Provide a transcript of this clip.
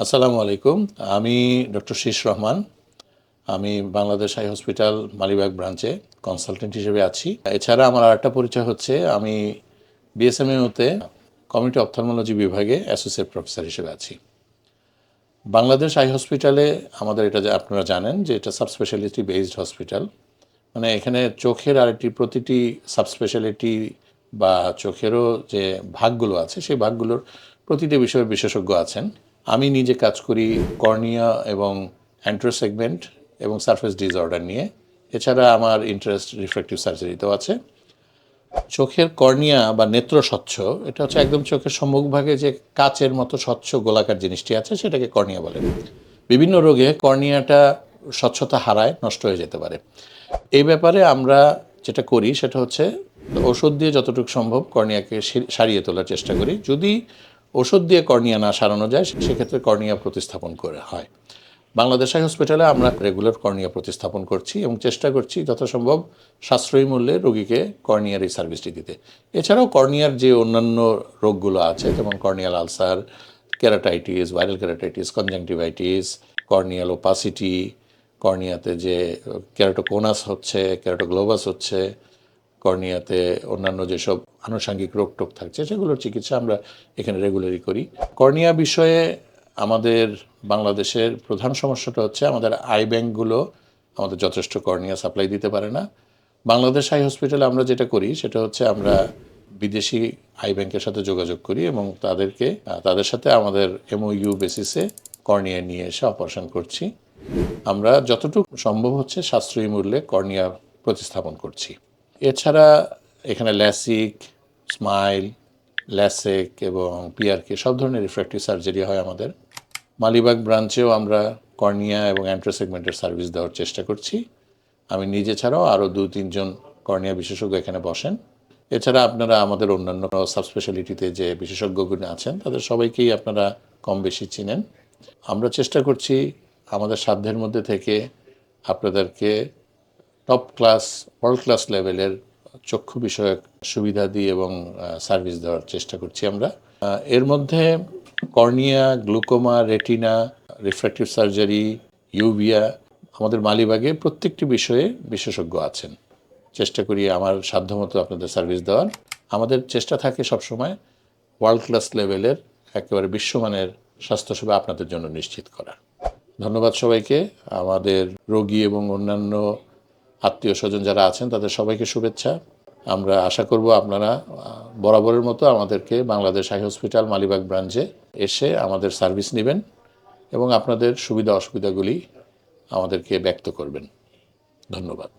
আসসালামু আলাইকুম। আমি ডক্টর শীষ রহমান। আমি বাংলাদেশ আই হসপিটাল মালিবাগ ব্রাঞ্চে কনসালটেন্ট হিসেবে আছি। এছাড়া আমার আরেকটা পরিচয় হচ্ছে, আমি বিএসএমএতে কমিউনিটি অপথলমোলজি বিভাগে অ্যাসোসিয়েট প্রফেসর হিসেবে আছি। বাংলাদেশ আই হসপিটালে আমাদের এটা আপনারা জানেন যে এটা সাবস্পেশালিটি বেসড হসপিটাল। মানে এখানে চোখের আরেকটি প্রতিটি সাবস্পেশালিটি বা চোখেরও যে ভাগগুলো আছে, সেই ভাগগুলোর প্রতিটি বিষয়ে বিশেষজ্ঞ আছেন। আমি নিজে কাজ করি কর্নিয়া এবং অ্যান্ট্রোসেগমেন্ট এবং সারফেস ডিসঅর্ডার নিয়ে। এছাড়া আমার ইন্টারেস্ট রিফ্লেকটিভ সার্জারিতেও আছে। চোখের কর্নিয়া বা নেত্র স্বচ্ছ, এটা হচ্ছে একদম চোখের সম্মুখভাগে যে কাচের মতো স্বচ্ছ গোলাকার জিনিসটি আছে, সেটাকে কর্নিয়া বলে। বিভিন্ন রোগে কর্নিয়াটা স্বচ্ছতা হারায়, নষ্ট হয়ে যেতে পারে। এই ব্যাপারে আমরা যেটা করি, সেটা হচ্ছে ওষুধ দিয়ে যতটুকু সম্ভব কর্নিয়াকে সারিয়ে তোলার চেষ্টা করি। যদি ওষুধ দিয়ে কর্নিয়া না সারানো যায় সেক্ষেত্রে কর্নিয়া প্রতিস্থাপন করে হয়। বাংলাদেশ আই হসপিটালে আমরা রেগুলার কর্নিয়া প্রতিস্থাপন করছি এবং চেষ্টা করছি যথাসম্ভব সাশ্রয়ী মূল্যে রোগীকে কর্নিয়ার এই সার্ভিসটি দিতে। এছাড়াও কর্নিয়ার যে অন্যান্য রোগগুলো আছে, যেমন corneal ulcer, keratitis, viral keratitis, conjunctivitis, corneal opacity, কর্নিয়াতে যে ক্যারাটোকোনাস হচ্ছে, ক্যারাটোগ্লোবাস হচ্ছে কর্নিয়াতে অন্যান্য যেসব আনুষঙ্গিক রোগ টোক থাকছে, সেগুলোর চিকিৎসা আমরা এখানে রেগুলারই করি। কর্নিয়া বিষয়ে আমাদের বাংলাদেশের প্রধান সমস্যাটা হচ্ছে আমাদের আই ব্যাংকগুলো আমাদের যথেষ্ট কর্নিয়া সাপ্লাই দিতে পারে না। বাংলাদেশ আই হসপিটালে আমরা যেটা করি, সেটা হচ্ছে আমরা বিদেশি আই ব্যাংকের সাথে যোগাযোগ করি এবং তাদেরকে, তাদের সাথে আমাদের এমওইউ বেসিসে কর্নিয়া নিয়ে এসে অপারেশন করছি। আমরা যতটুকু সম্ভব হচ্ছে সাশ্রয়ী মূল্যে কর্নিয়া প্রতিস্থাপন করছি। এছাড়া এখানে ল্যাসিক, স্মাইল, ল্যাসেক এবং পিআরকে সব ধরনের রিফ্র্যাক্টিভ সার্জারি হয় আমাদের। মালিবাগ ব্রাঞ্চেও আমরা কর্নিয়া এবং অ্যান্ট্রোসেগমেন্টের সার্ভিস দেওয়ার চেষ্টা করছি। আমি নিজে ছাড়াও আরও দু তিনজন কর্নিয়া বিশেষজ্ঞ এখানে বসেন। এছাড়া আপনারা আমাদের অন্যান্য সাবস্পেশালিটিতে যে বিশেষজ্ঞগুলো আছেন, তাদের সবাইকেই আপনারা কম বেশি চিনেন। আমরা চেষ্টা করছি আমাদের সাধ্যের মধ্যে থেকে আপনাদেরকে টপ ক্লাস ওয়ার্ল্ড ক্লাস লেভেলের চক্ষু বিষয়ক সুবিধা দিয়ে এবং সার্ভিস দেওয়ার চেষ্টা করছি আমরা। এর মধ্যে cornea glaucoma retina refractive surgery uvea আমাদের মালিবাগে প্রত্যেকটি বিষয়ে বিশেষজ্ঞ আছেন। চেষ্টা করি আমার সাধ্যমতো আপনাদের সার্ভিস দেওয়ার। আমাদের চেষ্টা থাকে সবসময় ওয়ার্ল্ড ক্লাস লেভেলের একেবারে বিশ্বমানের স্বাস্থ্যসেবা আপনাদের জন্য নিশ্চিত করা ধন্যবাদ সবাইকে। আমাদের রোগী এবং অন্যান্য আত্মীয় স্বজন যারা আছেন, তাদের সবাইকে শুভেচ্ছা। আমরা আশা করব আপনারা বরাবরের মতো আমাদেরকে বাংলাদেশ আই হসপিটাল মালিবাগ ব্রাঞ্চে এসে আমাদের সার্ভিস নেবেন এবং আপনাদের সুবিধা অসুবিধাগুলি আমাদেরকে ব্যক্ত করবেন। ধন্যবাদ।